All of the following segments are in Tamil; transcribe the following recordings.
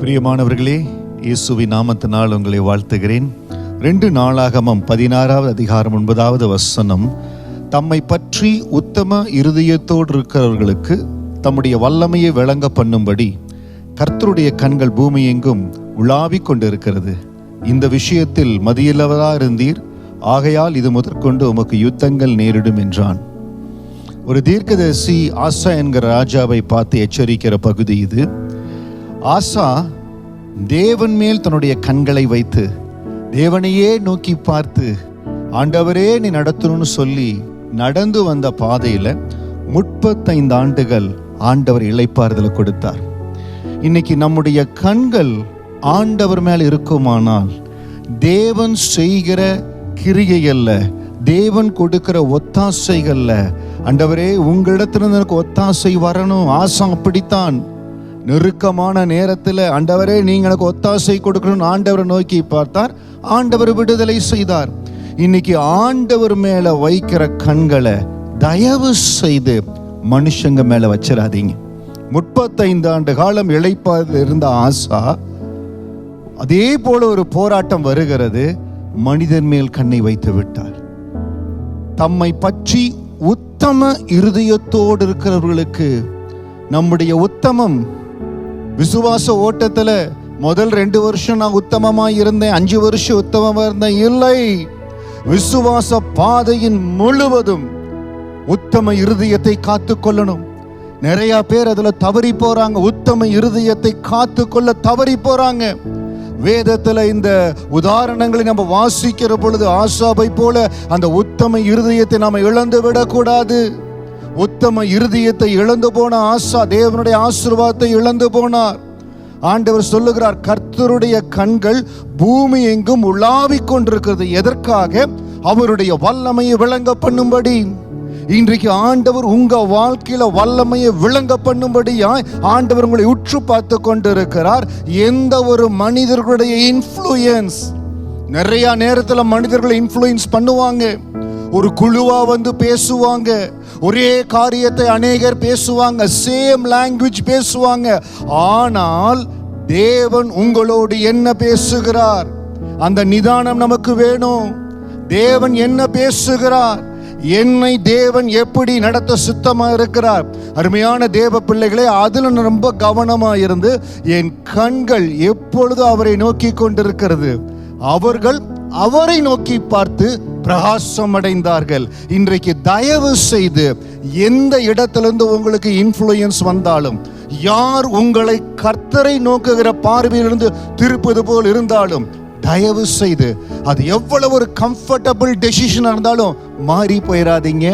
பிரியமானவர்களே இயேசுவின் நாமத்தினால் உங்களை வாழ்த்துகிறேன். ரெண்டு நாளாகமம் பதினாறாவது அதிகாரம் ஒன்பதாவது வசனம் தம்மை பற்றி உத்தம இருதயத்தோடு இருக்கிறவர்களுக்கு தம்முடைய வல்லமையை விளங்க பண்ணும்படி கர்த்தருடைய கண்கள் பூமி எங்கும் உலாவிக் கொண்டிருக்கிறது. இந்த விஷயத்தில் மதியில்லவரா இருந்தீர்? ஆகையால் இது முதற்கொண்டு உமக்கு யுத்தங்கள் நேரிடும் என்றான். ஒரு தீர்க்கதரிசி ஆசா என்கிற ராஜாவை பார்த்து எச்சரிக்கிற பகுதி இது. ஆசா தேவன் மேல் தன்னுடைய கண்களை வைத்து தேவனையே நோக்கி பார்த்து ஆண்டவரே நீ நடத்தணும்னு சொல்லி நடந்து வந்த பாதையில் முப்பத்தைந்து ஆண்டுகள் ஆண்டவர் இளைப்பாறுதலை கொடுத்தார். இன்னைக்கு நம்முடைய கண்கள் ஆண்டவர் மேல் இருக்குமானால் தேவன் செய்கிற கிரியை அல்ல தேவன் கொடுக்கிற ஒத்தாசைகள்ல ஆண்டவரே உங்களிடத்திலிருந்து எனக்கு ஒத்தாசை வரணும் ஆசை அப்படித்தான். நெருக்கமான நேரத்தில் ஆண்டவரே நீங்க எனக்கு ஒத்தாசை கொடுக்கணும்னு ஆண்டவரை நோக்கி பார்த்தார். ஆண்டவர் விடுதலை செய்தார். இன்னைக்கு ஆண்டவர் மேல வைக்கிற கண்களை தயவு செய்து மனுஷங்க மேல வச்சிடாதீங்க முப்பத்தைந்து ஆண்டு காலம் இழைப்பாதில் இருந்த ஆசா அதே போல ஒரு போராட்டம் வருகிறது. மனிதன் மேல் கண்ணை வைத்து விட்டார். தம்மை பற்றி உத்தம இருதயத்தோடு இருக்கிறவர்களுக்கு நம்முடைய உத்தமம் விசுவாச ஓட்டத்தில் முதல் ரெண்டு வருஷம் நான் உத்தமமாக இருந்தேன். அஞ்சு வருஷம் உத்தமமாக இருந்தேன். இல்லை விசுவாச பாதையின் முழுவதும் உத்தம இருதயத்தை காத்து கொள்ளணும். நிறைய பேர் அதில் தவறி போறாங்க. உத்தம இருதயத்தை காத்து கொள்ள தவறி போறாங்க. வேதத்தில் இந்த உதாரணங்களை நம்ம வாசிக்கிற பொழுது ஆசாபை போல அந்த உத்தம இருதயத்தை நாம் இழந்து விடக்கூடாது. உத்தம இருதயத்தை இழந்து போன ஆசா தேவனுடைய ஆசிர்வாதத்தை இழந்து போனார். ஆண்டவர் சொல்லுகிறார் கர்த்தருடைய கண்கள் பூமி எங்கும் உலாவிக் கொண்டிருக்கிறது. எதற்காக? அவருடைய வல்லமையை விளங்க பண்ணும்படி. இன்றைக்கு ஆண்டவர் உங்க வாழ்க்கையில வல்லமையை விளங்க பண்ணும்படியாய் ஆண்டவர் உங்களை உற்று பார்த்து கொண்டிருக்கிறார். எந்த ஒரு மனிதர்களுடைய இன்ஃப்ளூயன்ஸ் நிறைய நேரத்தில் மனிதர்களை இன்ஃப்ளூயன்ஸ் பண்ணுவாங்க. ஒரு குழுவா வந்து பேசுவாங்க. ஒரே காரியத்தை அநேகர் பேசுவாங்க. சேம் லாங்குவேஜ் பேசுவாங்க. ஆனால் தேவன் உங்களோடு என்ன பேசுகிறார்? அந்த நிதானம் நமக்கு வேணும். தேவன் என்ன பேசுகிறார்? என்னை தேவன் எப்படி நடத்த சுத்தமா இருக்கிறார்? அருமையான தேவ பிள்ளைகளே அதுல ரொம்ப கவனமா இருந்து என் கண்கள் எப்பொழுதும் அவரை நோக்கி கொண்டிருக்கிறது? அவர்கள் அவரை நோக்கி பார்த்து பிரகாசம் அடைந்தார்கள் இன்றைக்கு தயவு செய்து எந்த இடத்திலிருந்து உங்களுக்கு இன்ஃப்ளூயன்ஸ் வந்தாலும் யார் உங்களை கர்த்தரை நோக்குகிற பார்வையிலிருந்து திருப்பது போல் இருந்தாலும் தயவு செய்து அது எவ்வளவு ஒரு கம்ஃபர்டபுள் டெசிஷனாக இருந்தாலும் மாறி போயிடாதீங்க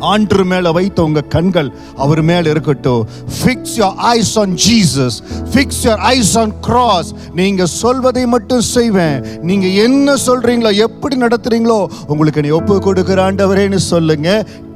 ஆண்டு மேல வைத்த உங்க கண்கள் அவர் மேல இருக்கட்டும். Fix your eyes on Jesus fix your eyes on cross நீங்க சொல்வதை மட்டும் செய்வேன். நீங்க என்ன சொல்றீங்களோ எப்படி நடத்துறீங்களோ உங்களுக்கு நீ ஒப்பு கொடுக்கிற ஆண்டவரேன்னு சொல்லுங்க.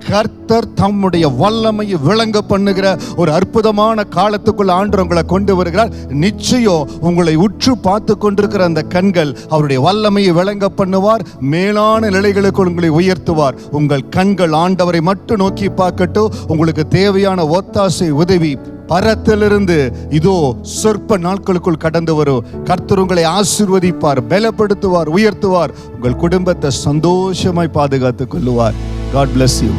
கர்த்தர் தம்முடைய வல்லமையை விளங்க பண்ணுகிற ஒரு அற்புதமான காலத்துக்குள்ள ஆண்டு உங்களை கொண்டு வருகிறார். நிச்சயம் உங்களை உற்று பார்த்து கொண்டிருக்கிற அந்த கண்கள் அவருடைய வல்லமையை விளங்க பண்ணுவார். மேலான நிலைகளுக்கு உங்களை உயர்த்துவார். உங்கள் கண்கள் ஆண்டவரை மட்டும் நோக்கி பார்க்கட்டும். உங்களுக்கு தேவையான ஒத்தாசை உதவி பரத்திலிருந்து இதோ சொற்ப நாட்களுக்குள் கடந்து வரும். கர்த்தர் உங்களை ஆசிர்வதிப்பார் பலப்படுத்துவார் உயர்த்துவார். உங்கள் குடும்பத்தை சந்தோஷமாய் பாதுகாத்துக் கொள்ளுவார். God bless you